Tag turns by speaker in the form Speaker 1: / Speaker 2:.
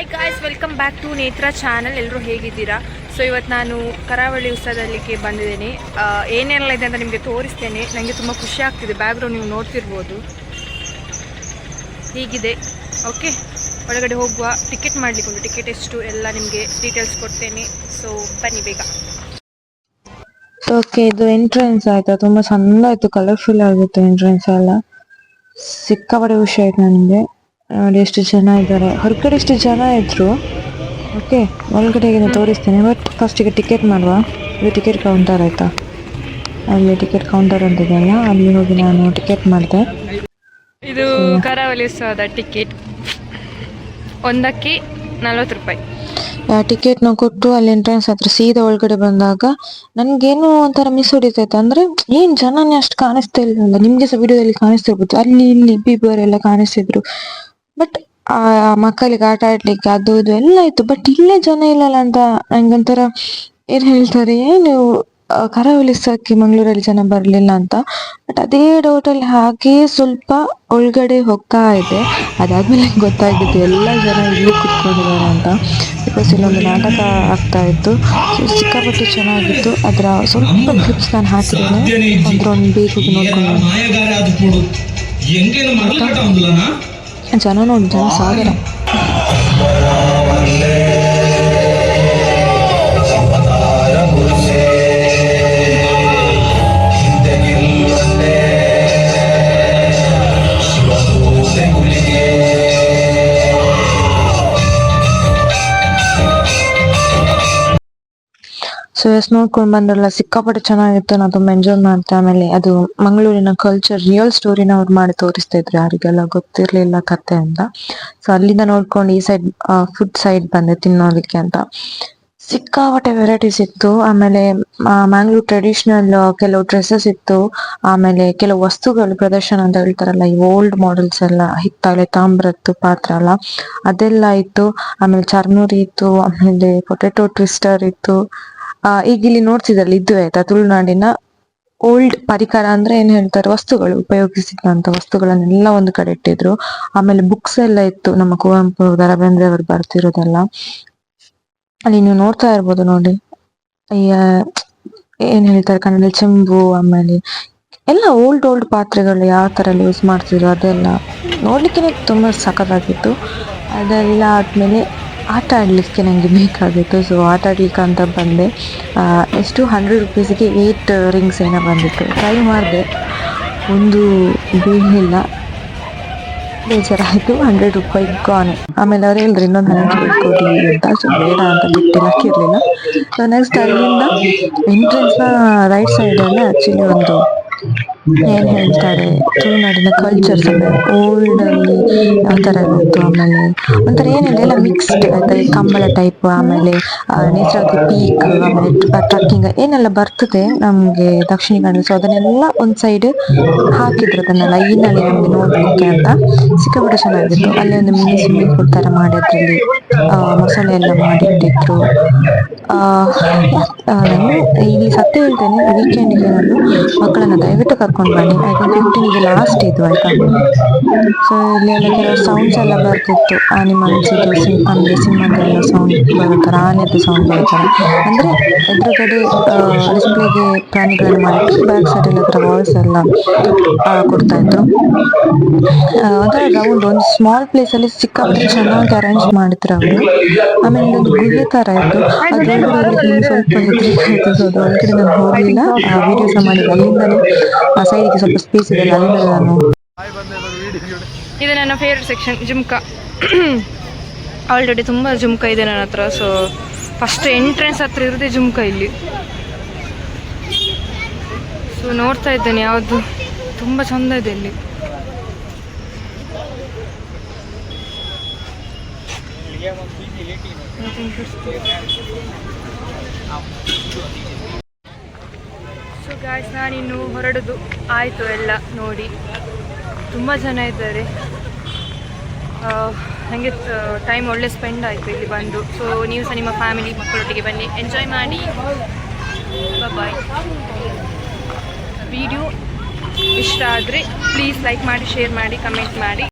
Speaker 1: Hi guys welcome back to Nethra channel ಎಲ್ಲರೂ ಹೇಗಿದ್ದೀರಾ? So ಇವತ್ತು ನಾನು ಕರಾವಳಿ ಉತ್ಸವದಲ್ಲಿಗೆ ಬಂದಿದ್ದೀನಿ. ಏನೆಲ್ಲ ಇದೆ ಅಂತ ನಿಮಗೆ ತೋರಿಸ್ತೇನೆ. ನನಗೆ ತುಂಬ ಖುಷಿ ಆಗ್ತಿದೆ. ಬ್ಯಾಕ್ಗ್ರೌಂಡ್ ನೀವು ನೋಡ್ತಿರ್ಬೋದು. ಹೀಗಿದೆ. ಓಕೆ ಒಳಗಡೆ ಹೋಗುವ ಟಿಕೆಟ್ ಮಾಡಲಿಕ್ಕೆ ಟಿಕೆಟ್ ಎಷ್ಟು, ಎಲ್ಲ ನಿಮಗೆ ಡೀಟೇಲ್ಸ್ ಕೊಡ್ತೇನೆ. ಸೊ ಬನ್ನಿ ಬೇಗ.
Speaker 2: ಓಕೆ ಇದು ಎಂಟ್ರೆನ್ಸ್ ಆಯ್ತಾ? ತುಂಬಾ ಚಂದ ಆಯಿತು. ಕಲರ್ಫುಲ್ ಆಗಿತ್ತು ಎಂಟ್ರೆನ್ಸ್ ಎಲ್ಲ. ಸಿಕ್ಕಾಪಟ್ಟೆ ಖುಷಿ ಆಯ್ತು ನನಗೆ. ನೋಡಿ ಎಷ್ಟು ಜನ ಇದ್ದಾರೆ. ಹೊರಗಡೆ ಎಷ್ಟು ಜನ ಇದ್ರು. ಓಕೆ ಒಳಗಡೆ ತೋರಿಸ್ತೇನೆ ಬಟ್ ಫಸ್ಟಿಗೆ ಟಿಕೆಟ್ ಮಾಡುವ. ಇದು ಟಿಕೆಟ್ ಕೌಂಟರ್ ಆಯ್ತಾ? ಅಲ್ಲಿ ಟಿಕೆಟ್ ಕೌಂಟರ್ ಅಂತ ಇದೆಯಲ್ಲ ಅಲ್ಲಿ ಹೋಗಿ ನಾನು ಟಿಕೆಟ್ ಮಾಡಿದೆ.
Speaker 1: ಇದು ಕರಾವಳಿ ಉತ್ಸವದ ಟಿಕೆಟ್ ಒಂದಕ್ಕೆ ನಲ್ವತ್ತು ರೂಪಾಯಿ.
Speaker 2: ಟಿಕೆಟ್ನ ಕೊಟ್ಟು ಅಲ್ಲಿ ಎಂಟ್ರೆನ್ಸ್ ಹತ್ರ ಸೀದಾ ಒಳಗಡೆ ಬಂದಾಗ ನನಗೇನು ಒಂಥರ ಮಿಸ್ ಹೊಡಿತೈತೆ. ಅಂದ್ರೆ ಏನು ಜನನೇ ಅಷ್ಟು ಕಾಣಿಸ್ತಾ ಇಲ್ಲಲ್ಲ ನಿಮಗೆ ಸಹ ವಿಡಿಯೋದಲ್ಲಿ ಕಾಣಿಸ್ತಿರ್ಬೋದು. ಅಲ್ಲಿ ಇಲ್ಲಿ ಇಬ್ಬಿಬ್ಬರೆಲ್ಲ ಕಾಣಿಸ್ತಿದ್ರು. ಬಟ್ ಆ ಮಕ್ಕಳಿಗೆ ಆಟ ಆಡ್ಲಿಕ್ಕೆ ಅದು, ಇದು ಎಲ್ಲ ಇತ್ತು ಬಟ್ ಇಲ್ಲೇ ಜನ ಇಲ್ಲಲ್ಲ ಅಂತ ನಂಗೊಂಥರ ಏನ್ ಹೇಳ್ತಾರೆ, ಏನು ಕರಾವಳಿಸಕ್ಕೆ ಮಂಗಳೂರಲ್ಲಿ ಜನ ಬರಲಿಲ್ಲ ಅಂತ. ಬಟ್ ಅದೇ ಡೌಟಲ್ಲಿ ಹಾಗೆ ಸ್ವಲ್ಪ ಒಳಗಡೆ ಹೋಗ್ತಾ ಇದೆ. ಅದಾದ್ಮೇಲೆ ಗೊತ್ತಾಗಿದ್ದು ಎಲ್ಲ ಜನ ಇಲ್ಲಿ ಕುತ್ಕೊಂಡಿದ್ದಾರೆ ಅಂತ. ಬಿಕಾಸ್ ಇಲ್ಲೊಂದು ನಾಟಕ ಆಗ್ತಾ ಇತ್ತು. ಸಿಕ್ಕಾಪಟ್ಟೆ ಚೆನ್ನಾಗಿತ್ತು. ಅದರ ಸ್ವಲ್ಪ ಕ್ಲಿಪ್ಸ್ ನಾನು ಹಾಕಿದ್ದೇನೆ. ಅದ್ರ ಒಂದು ಬೇಕು ನೋಡ್ಕೊಂಡು
Speaker 3: 저는
Speaker 2: 혼자 사더라 ಸೊ ಎಸ್ ನೋಡ್ಕೊಂಡು ಬಂದ್ರಲ್ಲ, ಸಿಕ್ಕಾಪಟ್ಟೆ ಚೆನ್ನಾಗಿತ್ತು, ನಾನು ತುಂಬಾ ಎಂಜಾಯ್ ಮಾಡ್ತೆ ಆಮೇಲೆ ಅದು ಮಂಗಳೂರಿನ ಕಲ್ಚರ್ ರಿಯಲ್ ಸ್ಟೋರಿನ ಅವ್ರು ಮಾಡಿ ತೋರಿಸ್ತಾ ಇದ್ರು. ಯಾರಿಗೆಲ್ಲ ಗೊತ್ತಿರ್ಲಿಲ್ಲ ಕತೆ ಅಂತ. ಸೊ ಅಲ್ಲಿಂದ ನೋಡ್ಕೊಂಡು ಈ ಸೈಡ್ ಫುಡ್ ಸೈಡ್ ಬಂದೆ ತಿನ್ನೋದಕ್ಕೆ ಅಂತ. ಸಿಕ್ಕಾಪಟ್ಟೆ ವೆರೈಟೀಸ್ ಇತ್ತು. ಆಮೇಲೆ ಮ್ಯಾಂಗ್ಳೂರ್ ಟ್ರೆಡಿಷನಲ್ ಕೆಲವು ಡ್ರೆಸ್ಸಸ್ ಇತ್ತು. ಆಮೇಲೆ ಕೆಲವು ವಸ್ತುಗಳು, ಪ್ರದರ್ಶನ ಅಂತ ಹೇಳ್ತಾರಲ್ಲ, ಈ ಓಲ್ಡ್ ಮಾಡೆಲ್ಸ್ ಎಲ್ಲ, ಹಿತ್ತಾಳೆ ತಾಮ್ರದ್ದು ಪಾತ್ರ ಅಲ್ಲ, ಅದೆಲ್ಲ ಇತ್ತು. ಆಮೇಲೆ ಚರ್ಮುರಿ ಇತ್ತು, ಆಮೇಲೆ ಪೊಟೆಟೊ ಟ್ವಿಸ್ಟರ್ ಇತ್ತು. ಈಗ ಇಲ್ಲಿ ನೋಡ್ತಿದ್ರಲ್ಲಿ ಇದು ಆಯ್ತಾ? ತುಳುನಾಡಿನ ಓಲ್ಡ್ ಪರಿಕರ ಅಂದ್ರೆ ಏನ್ ಹೇಳ್ತಾರೆ? ವಸ್ತುಗಳು, ಉಪಯೋಗಿಸಿದಂತ ವಸ್ತುಗಳನ್ನೆಲ್ಲ ಒಂದು ಕಡೆ ಇಟ್ಟಿದ್ರು. ಆಮೇಲೆ ಬುಕ್ಸ್ ಎಲ್ಲ ಇತ್ತು ನಮ್ಮ ಕುವೆಂಪು ದ ರಾ ಬೇಂದ್ರೆ ಅವರು ಬರ್ತಿರೋದೆಲ್ಲ ಅಲ್ಲಿ ನೀವು ನೋಡ್ತಾ ಇರ್ಬೋದು ನೋಡಿ. ಅಯ್ಯ ಏನ್ ಹೇಳ್ತಾರೆ? ಕನ್ನಡ ಚೆಂಬು, ಆಮೇಲೆ ಎಲ್ಲ ಓಲ್ಡ್ ಓಲ್ಡ್ ಪಾತ್ರೆಗಳು ಯಾವ ತರ ಯೂಸ್ ಮಾಡ್ತಿದ್ರು ಅದೆಲ್ಲ ನೋಡ್ಲಿಕ್ಕೆ ತುಂಬಾ ಸಖತ್ತಾಗಿತ್ತು. ಅದೆಲ್ಲ ಆದ್ಮೇಲೆ ಆಟ ಆಡಲಿಕ್ಕೆ ನನಗೆ ಬೇಕಾಗಿತ್ತು. ಸೊ ಆಟ ಆಡ್ಲಿಕ್ಕೆ ಅಂತ ಬಂದೆ. ಎಷ್ಟು? ಹಂಡ್ರೆಡ್ ರುಪೀಸಿಗೆ ಏಯ್ಟ್ ರಿಂಗ್ಸ್ ಏನೋ ಬಂದಿತ್ತು. ಟ್ರೈ ಮಾಡಿದೆ. ಒಂದು ಬೀಳಲಿಲ್ಲ ಬೇಜಾರಾಯಿತು. ಹಂಡ್ರೆಡ್ ರೂಪಾಯಿ ಗಾನ್ ಆಮೇಲೆ ಅವ್ರು ಹೇಳಿದ್ರು, ಇನ್ನೊಂದು ಹಂಡ್ರೆಡ್ ಕೊಡಿ ಅಂತ. ಸೊ ಬೇಡ ಅಂತ ಬಿಟ್ಟಿಲ್ಲಕ್ಕೆ ಸೊ ನೆಕ್ಸ್ಟ್ ಅಲ್ಲಿಂದ ಎಂಟ್ರೆನ್ಸ್ನ ರೈಟ್ ಸೈಡ್ ಆ್ಯಕ್ಚುಲಿ ಒಂದು ಏನ್ ಹೇಳ್ತಾರೆ. ತುಳುನಾಡಿನ ಕಲ್ಚರ್ಸ್ ಅಂದ್ರೆ ಓಲ್ಡ್ ಅಲ್ಲಿ ಯಾವ ತರ ಇತ್ತು ಆಮೇಲೆ. ಒಂಥರ ಏನಿದೆ ಎಲ್ಲ ಮಿಕ್ಸ್ಡ್ ಈ ಕಂಬಳ ಟೈಪ್ ಆಮೇಲೆ ನೇಚರ್ ಪೀಕ್ ಆಮೇಲೆ ಟ್ರಕ್ಕಿಂಗ್ ಏನೆಲ್ಲ ಬರ್ತದೆ ನಮ್ಗೆ ದಕ್ಷಿಣ ಕನ್ನಡ ಸೊ ಅದನ್ನೆಲ್ಲ ಒಂದ್ ಸೈಡ್ ಹಾಕಿದ್ರು ಅದನ್ನೆಲ್ಲ. ಅಲ್ಲಿ ನಮ್ಗೆ ನೋಡ್ಲಿಕ್ಕೆ ಅಂತ. ಸಿಕ್ಕಾಪಟ್ಟೆ ಚೆನ್ನಾಗಿತ್ತು. ಅಲ್ಲಿ ಒಂದು ಮಿನಿ ಸ್ವಿಮ್ಮಿಂಗ್ ಪೂಲ್ ತರ ಮಾಡಿ ಅದ್ರಲ್ಲಿ ಆ, ಮೊಸಳೆ ಎಲ್ಲ ಮಾಡಿಟ್ಟಿದ್ರು. ನಾನು ಇಲ್ಲಿ ಸತ್ಯ ಹೇಳ್ತೇನೆ ವೀಕೆಂಡಿಗೆ ನಾನು ಮಕ್ಕಳನ್ನ ದಯವಿಟ್ಟು ಕರ್ಕೊಂಡು ಬನ್ನಿ. ಐ ಥಿಂಕ್ ಫಿಫ್ಟೀನ್ಗೆ ಲಾಸ್ಟ್ ಇದು ಆಯ್ತಾ ಸೊ ಇಲ್ಲಿ ಎಲ್ಲ ಕೆಲವು ಸೌಂಡ್ಸ್ ಎಲ್ಲ ಬರ್ತಿತ್ತು. ಆನಿಮಲ್ಸ್ ಇದು ಅಂದ್ರೆ ಸಿಂಹದೆಲ್ಲ ಸೌಂಡ್ ಬರುತ್ತಾರೆ ಆನೆದು ಸೌಂಡ್ ಬರುತ್ತಾರೆ ಅಂದ್ರೆ ಎದುರುಗಡೆ ಡಿಸ್ಪ್ಲೇಗೆ ಪ್ರಾಣಿಗಳನ್ನ ಮಾಡಿಟ್ಟು ಬ್ಯಾಕ್ ಸೈಡ್ ಎಲ್ಲ ಅದರ ವಾಯ್ಸ್ ಎಲ್ಲ ಕೊಡ್ತಾಯಿದ್ರು ಒಂಥರ ರೌಂಡ್ ಒಂದು ಸ್ಮಾಲ್ ಪ್ಲೇಸ್ ಅಲ್ಲಿ ಸಿಕ್ಕಾಪಟ್ಟೆ ಚೆನ್ನಾಗಿ ಅರೇಂಜ್ ಮಾಡಿದ್ರು ಅವರು. ಆಮೇಲೆ ಒಂದು ಗುಹೆ ಥರ ಇತ್ತು. ಅದ್ರೊಳಗಡೆ ಸ್ವಲ್ಪ ಹೆದರಿಕೆ ಆಯಿತು ಸೊ ಅದ್ರ ಒಳಗಡೆ ನಾನು ಹೋಗಲಿಲ್ಲ. ವಿಡಿಯೋಸ್ ಮಾಡಿದ್ದು ಅಲ್ಲಿಂದಲೇ ಆ ಸೈಡಿಗೆ ಸ್ವಲ್ಪ ಸ್ಪೇಸ್ ಇದೆ ನಾನು
Speaker 1: ಇದು ನನ್ನ ಫೇವ್ರೆಟ್ ಸೆಕ್ಷನ್ ಜುಮ್ಕಾ. ಆಲ್ರೆಡಿ ತುಂಬ ಜುಮ್ಕಾ ಇದೆ ನನ್ನ ಹತ್ರ ಸೊ ಫಸ್ಟ್ ಎಂಟ್ರೆನ್ಸ್ ಹತ್ರ ಇರುತ್ತೆ ಜುಮ್ಕಾ ಇಲ್ಲಿ. ಸೊ ನೋಡ್ತಾ ಇದ್ದೇನೆ ಯಾವುದು ತುಂಬ ಚಂದ ಇದೆ ಇಲ್ಲಿ. ಸೊ ಗಾಯ್ಸ್ ನಾನಿನ್ನು ಹೊರಡೋದು. ಆಯಿತು ಎಲ್ಲ ನೋಡಿ. ತುಂಬ ಜನ ಇದ್ದಾರೆ. ನನಗೆ ಟೈಮ್ ಒಳ್ಳೆ ಸ್ಪೆಂಡ್ ಆಯಿತು ಇಲ್ಲಿ ಬಂದು. ಸೊ ನೀವು ಸಹ ನಿಮ್ಮ ಫ್ಯಾಮಿಲಿ ಮಕ್ಕಳೊಟ್ಟಿಗೆ ಬನ್ನಿ. ಎಂಜಾಯ್ ಮಾಡಿ. ಬಾಯ್ ವಿಡಿಯೋ ಇಷ್ಟ ಆದರೆ ಪ್ಲೀಸ್ ಲೈಕ್ ಮಾಡಿ ಶೇರ್ ಮಾಡಿ ಕಮೆಂಟ್ ಮಾಡಿ.